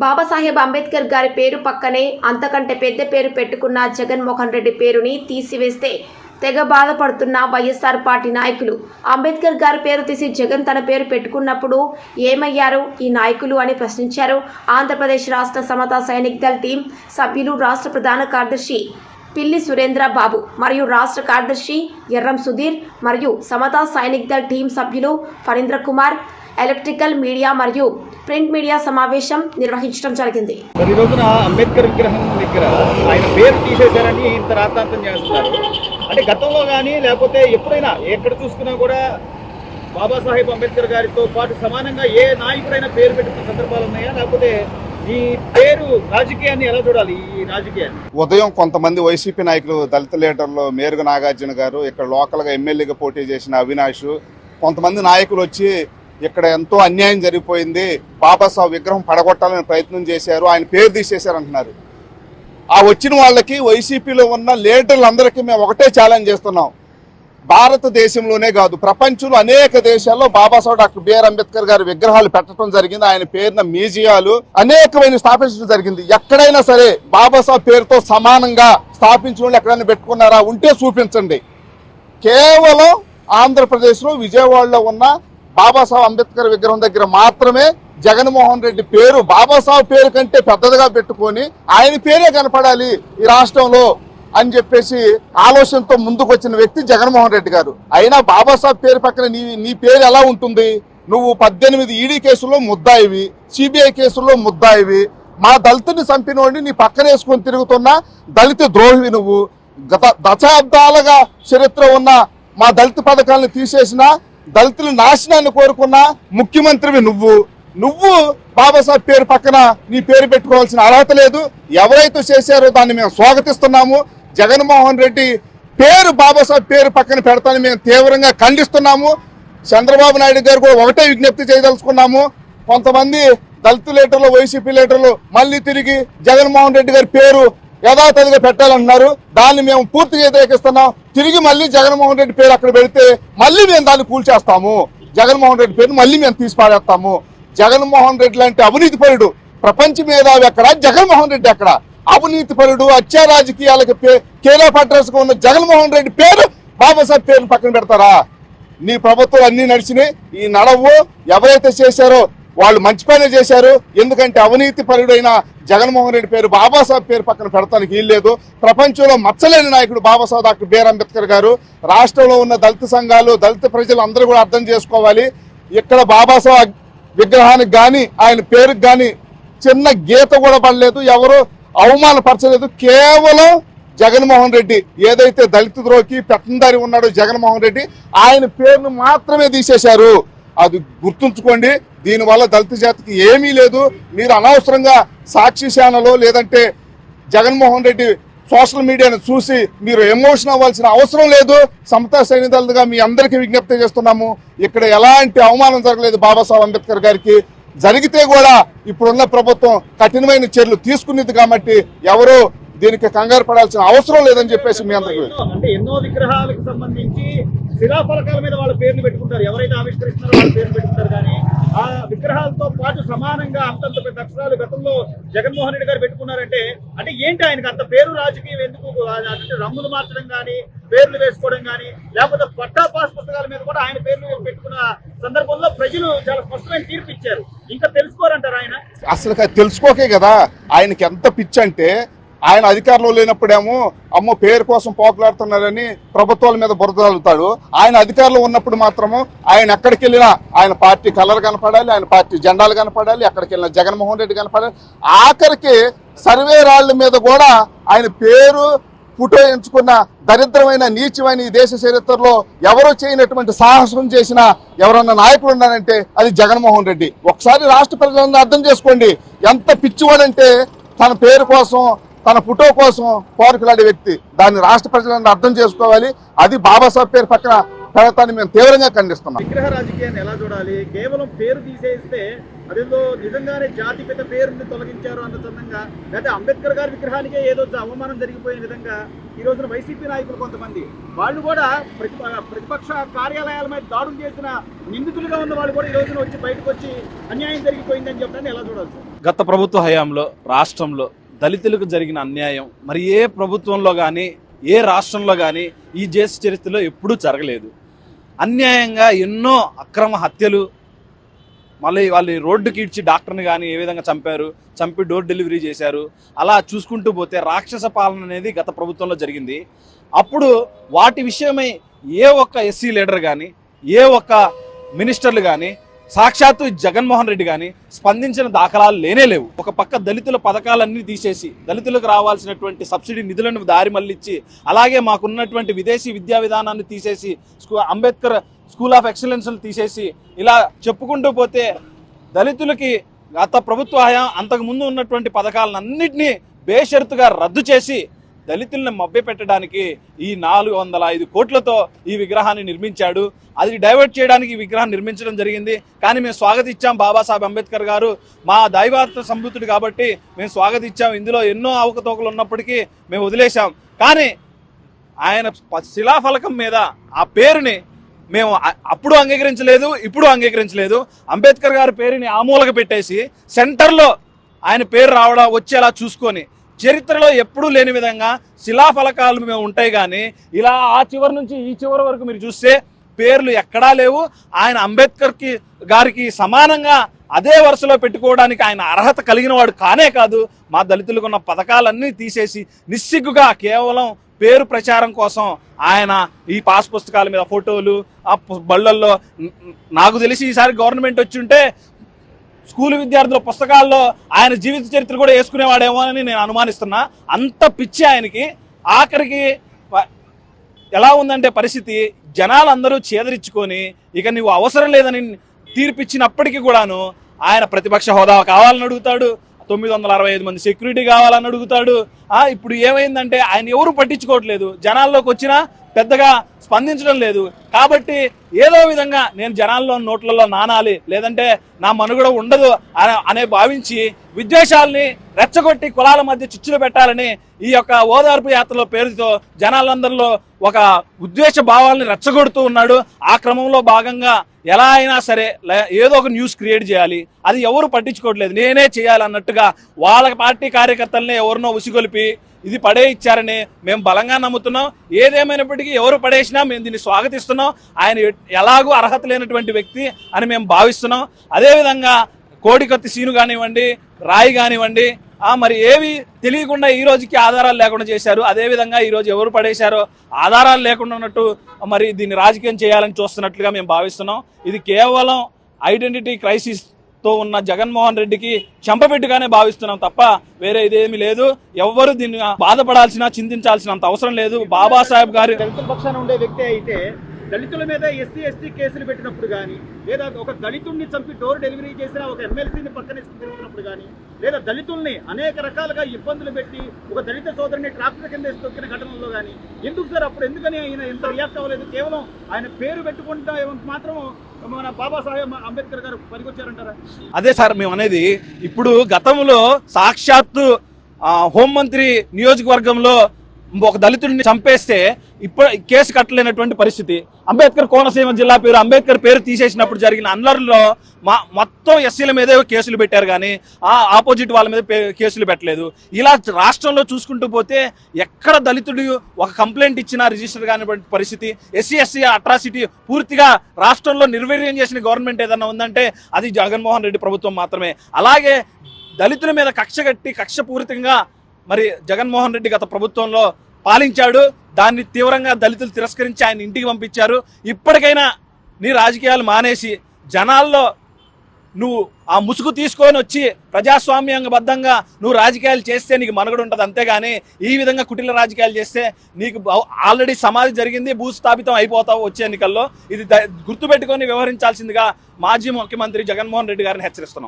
బాబాసాహెబ్ అంబేద్కర్ గారి పేరు పక్కనే అంతకంటే పెద్ద పేరు పెట్టుకున్న జగన్మోహన్ రెడ్డి పేరుని తీసివేస్తే తెగ బాధపడుతున్న వైఎస్ఆర్ పార్టీ నాయకులు. అంబేద్కర్ గారి పేరు తీసి జగన్ తన పేరు పెట్టుకున్నప్పుడు ఏమయ్యారు? ఈ నాయకులు అని ప్రశ్నించారు. ఆంధ్రప్రదేశ్ రాష్ట్ర సమతా సైనిక్ దళ్ టీం సభ్యులు రాష్ట్ర ప్రధాన కార్యదర్శి పిల్లి సురేంద్ర బాబు మరియు రాష్ట్ర కార్యదర్శి ఎర్రం సుధీర్ మరియు సమతా సైనిక్ దళ్ టీం సభ్యులు ఫణీంద్ర కుమార్ ఎలక్ట్రికల్ మీడియా మరియు ప్రింట్ మీడియా సమావేశం నిర్వహించడం జరిగింది. ఈ రోజున అంబేద్కర్ విగ్రహం దగ్గర ఆయన పేరు తీసేశారని ఇంత రాతాంతం చేస్తున్నారు. అంటే గతంలో కానీ లేకపోతే ఎప్పుడైనా ఎక్కడ చూసుకున్నా కూడా బాబాసాహెబ్ అంబేద్కర్ గారితో పాటు సమానంగా ఏ నాయకుడైనా పేరు పెట్టుకున్న సందర్భాలు ఉన్నాయా? లేకపోతే ఈ పేరు రాజకీయాన్ని ఎలా చూడాలి? ఈ రాజకీయాన్ని? ఉదయం కొంతమంది వైసీపీ నాయకులు దళిత లీడర్లు మేరుగు నాగార్జున గారు ఇక్కడ లోకల్గా ఎమ్మెల్యేగా పోటీ చేసిన అవినాష్ కొంతమంది నాయకులు వచ్చి ఇక్కడ ఎంతో అన్యాయం జరిగిపోయింది. బాబాసాహెబ్ విగ్రహం పడగొట్టాలని ప్రయత్నం చేశారు. ఆయన పేరు తీసేశారు అంటున్నారు ఆ వచ్చిన వాళ్ళకి వైసీపీలో ఉన్న లీడర్లందరికీ మేము ఒకటే ఛాలెంజ్ చేస్తున్నాం. భారతదేశంలోనే కాదు ప్రపంచంలో అనేక దేశాల్లో బాబాసాహెబ్ డాక్టర్ బిఆర్ అంబేద్కర్ గారి విగ్రహాలు పెట్టడం జరిగింది. ఆయన పేరున మ్యూజియాలు అనేకమైన స్థాపించడం జరిగింది. ఎక్కడైనా సరే బాబాసాహెబ్ పేరుతో సమానంగా స్థాపించిన వాళ్ళు ఎక్కడైనా పెట్టుకున్నారా? ఉంటే చూపించండి. కేవలం ఆంధ్రప్రదేశ్లో విజయవాడలో ఉన్న బాబాసాహెబ్ అంబేద్కర్ విగ్రహం దగ్గర మాత్రమే జగన్మోహన్ రెడ్డి పేరు బాబాసాహెబ్ పేరు కంటే పెద్దదిగా పెట్టుకొని ఆయన పేరే కనపడాలి ఈ రాష్ట్రంలో అని చెప్పేసి ఆలోచనతో ముందుకు వచ్చిన వ్యక్తి జగన్మోహన్ రెడ్డి గారు. అయినా బాబాసాహెబ్ పేరు పక్కన నీ నీ పేరు ఎలా ఉంటుంది? నువ్వు పద్దెనిమిది ఈడీ కేసుల్లో ముద్దాయివి సిబిఐ కేసుల్లో ముద్దాయివి. మా దళితుని చంపినోడిని నీ పక్కన వేసుకొని తిరుగుతున్న దళిత ద్రోహివి నువ్వు. గత దశాబ్దాలుగా చరిత్ర ఉన్న మా దళిత పథకాలను తీసేసిన దళితుల నాశనాన్ని కోరుకున్న ముఖ్యమంత్రివి నువ్వు. నువ్వు బాబాసాహెబ్ పేరు పక్కన నీ పేరు పెట్టుకోవాల్సిన అర్హత లేదు. ఎవరైతే చేశారో దాన్ని మేము స్వాగతిస్తున్నాము. జగన్మోహన్ రెడ్డి పేరు బాబాసాహెబ్ పేరు పక్కన పెడతాను మేము తీవ్రంగా ఖండిస్తున్నాము. చంద్రబాబు నాయుడు గారు కూడా ఒకటే విజ్ఞప్తి చేయదలుచుకున్నాము. కొంతమంది దళిత లీడర్లు వైసీపీ లీడర్లు మళ్ళీ తిరిగి జగన్మోహన్ రెడ్డి గారి పేరు యథాతథిగా పెట్టాలంటున్నారు దాన్ని మేము పూర్తి వ్యతిరేకిస్తున్నాం. తిరిగి మళ్ళీ జగన్మోహన్ రెడ్డి పేరు అక్కడ పెడితే మళ్ళీ మేము దాన్ని కూల్చేస్తాము. జగన్మోహన్ రెడ్డి పేరు మళ్ళీ మేము తీసిపారేస్తాము. జగన్మోహన్ రెడ్డి లాంటి అవినీతి పరుడు ప్రపంచ మేధావి ఎక్కడ? జగన్మోహన్ రెడ్డి ఎక్కడ? అవినీతి పరుడు అత్యా రాజకీయాలకు పే- కేలో ఉన్న జగన్మోహన్ రెడ్డి పేరు బాబాసాహెబ్ పేరును పక్కన పెడతారా? నీ ప్రభుత్వం అన్ని నడిచినాయి. ఈ నడవు ఎవరైతే చేశారో వాళ్ళు మంచి పనే చేశారు. ఎందుకంటే అవినీతి పరుడైన జగన్మోహన్ రెడ్డి పేరు బాబాసాహెబ్ పేరు పక్కన పెడతానికి వీల్లేదు ప్రపంచంలో మచ్చలేని నాయకుడు బాబాసాహెబ్ డాక్టర్ బిఆర్ అంబేద్కర్ గారు రాష్ట్రంలో ఉన్న దళిత సంఘాలు దళిత ప్రజలు అందరూ కూడా అర్థం చేసుకోవాలి. ఇక్కడ బాబాసాహెబ్ విగ్రహానికి కానీ ఆయన పేరుకి కానీ చిన్న గీత కూడా పడలేదు. ఎవరు అవమానపరచలేదు. కేవలం జగన్మోహన్ రెడ్డి. ఏదైతే దళిత ద్రోహి పెత్తందారి ఉన్నాడో జగన్మోహన్ రెడ్డి ఆయన పేరును మాత్రమే తీసేశారు. అది గుర్తుంచుకోండి. దీనివల్ల దళిత జాతికి ఏమీ లేదు. మీరు అనవసరంగా సాక్షి సేనలో లేదంటే జగన్మోహన్ రెడ్డి సోషల్ మీడియాను చూసి మీరు ఎమోషన్ అవ్వాల్సిన అవసరం లేదు. సమతా సైనికులుగా మీ అందరికీ విజ్ఞప్తి చేస్తున్నాము. ఇక్కడ ఎలాంటి అవమానం జరగలేదు బాబాసాహెబ్ అంబేద్కర్ గారికి. జరిగితే కూడా ఇప్పుడున్న ప్రభుత్వం కఠినమైన చర్యలు తీసుకునేది కాబట్టి ఎవరు దీనికి కంగారు పడాల్సిన అవసరం లేదని చెప్పేసి మీ అందరికీ అంటే ఎన్నో విగ్రహాలకు సంబంధించి శిలాఫలకాల మీద వాళ్ళ పేర్లు పెట్టుకుంటారు. ఎవరైతే ఆవిష్కరిస్తున్నారో వాళ్ళ పేర్లు పెట్టుకుంటారు. కానీ ఆ విగ్రహాలతో పాటు సమానంగా అంతంత పెద్ద అక్షరాలు గతంలో జగన్మోహన్ రెడ్డి గారు పెట్టుకున్నారంటే అంటే ఏంటి ఆయనకు అంత పేరు రాజకీయం ఎందుకు? అంటే రంగులు మార్చడం కానీ పేర్లు వేసుకోవడం కానీ లేకపోతే పట్టా పాస్ పుస్తకాల మీద కూడా ఆయన పేర్లు పెట్టుకున్న సందర్భంలో ప్రజలు చాలా స్పష్టమైన తీర్పు ఇచ్చారు. ఇంకా తెలుసుకోరంటారు ఆయన? అసలు తెలుసుకోకే కదా. ఆయనకి ఎంత పిచ్చి అంటే ఆయన అధికారంలో లేనప్పుడేమో అమ్మో పేరు కోసం పోకులాడుతున్నారని ప్రభుత్వాల మీద బురద చల్లుతాడు ఆయన అధికారంలో ఉన్నప్పుడు మాత్రము ఆయన ఎక్కడికి వెళ్ళినా ఆయన పార్టీ కలర్ కనపడాలి ఆయన పార్టీ జెండాలు కనపడాలి ఎక్కడికి వెళ్ళినా జగన్మోహన్ రెడ్డి కనపడాలి. ఆఖరికి సర్వే రాళ్ళ మీద కూడా ఆయన పేరు ఫోటో ఎంచుకున్న దరిద్రమైన నీచమైన ఈ దేశ చరిత్రలో ఎవరు చేయనటువంటి సాహసం చేసిన ఎవరన్నా నాయకుడు ఉన్నారంటే అది జగన్మోహన్ రెడ్డి. ఒకసారి రాష్ట్ర ప్రజలందరూ అర్థం చేసుకోండి. ఎంత పిచ్చివాడంటే తన పేరు కోసం తన ఫోటో కోసం పోరుకులాడే వ్యక్తి. దాన్ని రాష్ట్ర ప్రజలందరూ అర్థం చేసుకోవాలి. అది బాబాసాహెబ్ పేరు పక్కన పెడతాన్ని మేము తీవ్రంగా ఖండిస్తున్నాం. విగ్రహ రాజకీయాన్ని ఎలా చూడాలి? కేవలం పేరు తీసేస్తే అదేదో నిజంగానే జాతిపిత పేరుని తొలగించారు అన్న చందంగా లేదా అంబేద్కర్ గారి విగ్రహానికే ఏదో అవమానం జరిగిపోయిన విధంగా ఈ రోజున వైసీపీ నాయకులు కొంతమంది. వాళ్ళు కూడా ప్రతిప- ప్రతిపక్ష కార్యాలయాల మీద దాడులు చేసిన నిందితులుగా ఉన్న వాళ్ళు కూడా ఈ రోజున వచ్చి బయటకు వచ్చి అన్యాయం జరిగిపోయిందని చెప్పడానికి ఎలా చూడాలి గత ప్రభుత్వ హయాంలో రాష్ట్రంలో దళితులకు జరిగిన అన్యాయం మరి ఏ ప్రభుత్వంలో కానీ ఏ రాష్ట్రంలో కానీ ఈ దేశ చరిత్రలో ఎప్పుడూ జరగలేదు. అన్యాయంగా ఎన్నో అక్రమ హత్యలు మళ్ళీ వాళ్ళు రోడ్డుకి ఇడ్చి డాక్టర్ని కానీ ఏ విధంగా చంపారు చంపి డోర్ డెలివరీ చేశారు అలా చూసుకుంటూ పోతే రాక్షస పాలన అనేది గత ప్రభుత్వంలో జరిగింది. అప్పుడు వాటి విషయమై ఏ ఒక్క ఎస్సీ లీడర్ కానీ ఏ ఒక్క మినిస్టర్లు కానీ సాక్షాత్తు జగన్మోహన్ రెడ్డి కానీ స్పందించిన దాఖలాలు లేనే లేవు. ఒక పక్క దళితుల పథకాలన్నీ తీసేసి దళితులకు రావాల్సినటువంటి సబ్సిడీ నిధులను దారి మళ్ళిచ్చి అలాగే మాకున్నటువంటి విదేశీ విద్యా విధానాన్ని తీసేసి అంబేద్కర్ స్కూల్ ఆఫ్ ఎక్సలెన్స్ను తీసేసి ఇలా చెప్పుకుంటూ పోతే దళితులకి గత ప్రభుత్వ హయాం అంతకుముందు ఉన్నటువంటి పథకాలన్నింటినీ బేషరతుగా రద్దు చేసి దళితుల్ని మభ్య పెట్టడానికి ఈ నాలుగు వందల ఐదు కోట్లతో ఈ విగ్రహాన్ని నిర్మించాడు. అది డైవర్ట్ చేయడానికి ఈ విగ్రహం నిర్మించడం జరిగింది. కానీ మేము స్వాగతించాం బాబాసాహెబ్ అంబేద్కర్ గారు. మా దైవాత్మ సంబుతుడు కాబట్టి మేము స్వాగతించాం ఇందులో ఎన్నో అవకతవకలు ఉన్నప్పటికీ మేము వదిలేశాం. కానీ ఆయన శిలాఫలకం మీద ఆ పేరుని మేము అప్పుడు అంగీకరించలేదు ఇప్పుడు అంగీకరించలేదు. అంబేద్కర్ గారి పేరుని ఆమూలక పెట్టేసి సెంటర్లో ఆయన పేరు రావడం వచ్చేలా చూసుకొని చరిత్రలో ఎప్పుడూ లేని విధంగా శిలాఫలకాలు మేము ఉంటాయి కానీ ఇలా ఆ చివరి నుంచి ఈ చివరి వరకు మీరు చూస్తే పేర్లు ఎక్కడా లేవు. ఆయన అంబేద్కర్కి గారికి సమానంగా అదే వరుసలో పెట్టుకోవడానికి ఆయన అర్హత కలిగిన వాడు కానే కాదు. మా దళితులకు ఉన్న పథకాలన్నీ తీసేసి నిస్సిగ్గుగా కేవలం పేరు ప్రచారం కోసం ఆయన ఈ పాస్ పుస్తకాల మీద ఫోటోలు ఆ బళ్ళల్లో నాకు తెలిసి ఈసారి గవర్నమెంట్ వచ్చి ఉంటే స్కూల్ విద్యార్థుల పుస్తకాల్లో ఆయన జీవిత చరిత్ర కూడా వేసుకునేవాడేమో అని నేను అనుమానిస్తున్నా. అంత పిచ్చి ఆయనకి. ఆఖరికి ఎలా ఉందంటే పరిస్థితి జనాలందరూ చేదరించుకొని ఇక నువ్వు అవసరం లేదని తీర్పిచ్చినప్పటికీ కూడాను ఆయన ప్రతిపక్ష హోదా కావాలని అడుగుతాడు. తొమ్మిది వందల అరవై ఐదు మంది సెక్యూరిటీ కావాలని అడుగుతాడు. ఇప్పుడు ఏమైందంటే ఆయన ఎవరు పట్టించుకోవట్లేదు. జనాల్లోకి వచ్చినా పెద్దగా స్పందించడం లేదు. కాబట్టి ఏదో విధంగా నేను జనాల్లో నోట్లలో నానాలి లేదంటే నా మనుగడ ఉండదు అనే అనే భావించి విద్వేషాల్ని రెచ్చగొట్టి కులాల మధ్య చిచ్చులు పెట్టాలని ఈ యొక్క ఓదార్పు యాత్రలో పేరుతో జనాలందరిలో ఒక ఉద్వేష భావాల్ని రెచ్చగొడుతూ ఉన్నాడు. ఆ క్రమంలో భాగంగా ఎలా అయినా సరే ఏదో ఒక న్యూస్ క్రియేట్ చేయాలి. అది ఎవరు పట్టించుకోవట్లేదు. నేనే చేయాలన్నట్టుగా వాళ్ళ పార్టీ కార్యకర్తల్ని ఎవరినో ఉసిగొలిపి ఇది పడే ఇచ్చారని మేము బలంగా నమ్ముతున్నాం. ఏదేమైనప్పటికీ ఎవరు పడేసినా మేము దీన్ని స్వాగతిస్తున్నాం. ఆయన ఎలాగూ అర్హత లేనటువంటి వ్యక్తి అని మేము భావిస్తున్నాం. అదేవిధంగా కోడికత్తి సీను కానివ్వండి రాయి కానివ్వండి మరి ఏవి తెలియకుండా ఈ రోజుకి ఆధారాలు లేకుండా చేశారు. అదేవిధంగా ఈరోజు ఎవరు పడేశారో ఆధారాలు లేకుండా ఉన్నట్టు మరి దీన్ని రాజకీయం చేయాలని చూస్తున్నట్లుగా మేము భావిస్తున్నాం. ఇది కేవలం ఐడెంటిటీ క్రైసిస్ తో ఉన్న జగన్మోహన్ రెడ్డికి చెంపపెట్టుగానే భావిస్తున్నాం తప్ప వేరే ఇదేమీ లేదు. ఎవ్వరు దీన్ని బాధపడాల్సిన చింతించాల్సినంత అవసరం లేదు. బాబాసాహెబ్ గారి దళితుల పక్షాన ఉండే వ్యక్తి అయితే దళితుల మీద ఎస్సీ ఎస్టీ కేసులు పెట్టినప్పుడు కానీ లేదా ఒక దళితుడిని చంపి డోర్ డెలివరీ చేసిన ఒక ఎమ్మెల్సీని పక్కనేసుకుని తిరుగుతున్నప్పుడు కానీ లేదా దళితుల్ని అనేక రకాలుగా ఇబ్బందులు పెట్టి ఒక దళిత సోదరుని ట్రాక్టర్ కింద తొక్కిన ఘటనలో కానీ ఎందుకు సార్ అప్పుడు ఎందుకని ఆయన ఎంత రియాక్ట్ అవ్వలేదు? కేవలం ఆయన పేరు పెట్టుకుంటా మాత్రం మన బాబాసాహెబ్ అంబేద్కర్ గారు పనికొచ్చారంటారా? అదే సార్ మేము అనేది ఇప్పుడు గతంలో సాక్షాత్తు హోంమంత్రి నియోజకవర్గంలో ఒక దళితుడిని చంపేస్తే ఇప్పుడు కేసు కట్టలేనటువంటి పరిస్థితి. అంబేద్కర్ కోనసీమ జిల్లా పేరు అంబేద్కర్ పేరు తీసేసినప్పుడు జరిగిన అన్లర్లో మా మొత్తం ఎస్సీల మీదే కేసులు పెట్టారు కానీ ఆ ఆపోజిట్ వాళ్ళ మీద కేసులు పెట్టలేదు. ఇలా రాష్ట్రంలో చూసుకుంటూ పోతే ఎక్కడ దళితుడు ఒక కంప్లైంట్ ఇచ్చినా రిజిస్టర్ కానిటువంటి పరిస్థితి ఎస్సీ ఎస్సీ అట్రాసిటీ పూర్తిగా రాష్ట్రంలో నిర్వీర్యం చేసిన గవర్నమెంట్ ఏదన్నా ఉందంటే అది జగన్మోహన్ రెడ్డి ప్రభుత్వం మాత్రమే. అలాగే దళితుల మీద కక్ష కట్టి కక్షపూరితంగా మరి జగన్మోహన్ రెడ్డి గత ప్రభుత్వంలో పాలించాడు. దాన్ని తీవ్రంగా దళితులు తిరస్కరించి ఆయన ఇంటికి పంపించారు. ఇప్పటికైనా నీ రాజకీయాలు మానేసి జనాల్లో నువ్వు ఆ ముసుగు తీసుకొని వచ్చి ప్రజాస్వామ్యంగబద్ధంగా నువ్వు రాజకీయాలు చేస్తే నీకు మనుగడ ఉంటుంది అంతేగాని ఈ విధంగా కుటిల రాజకీయాలు చేస్తే నీకు ఆల్రెడీ సమాధి జరిగింది భూస్థాపితం అయిపోతావు వచ్చే ఎన్నికల్లో. ఇది ద- గుర్తుపెట్టుకొని వ్యవహరించాల్సిందిగా మాజీ ముఖ్యమంత్రి జగన్మోహన్ రెడ్డి గారిని హెచ్చరిస్తున్నాం.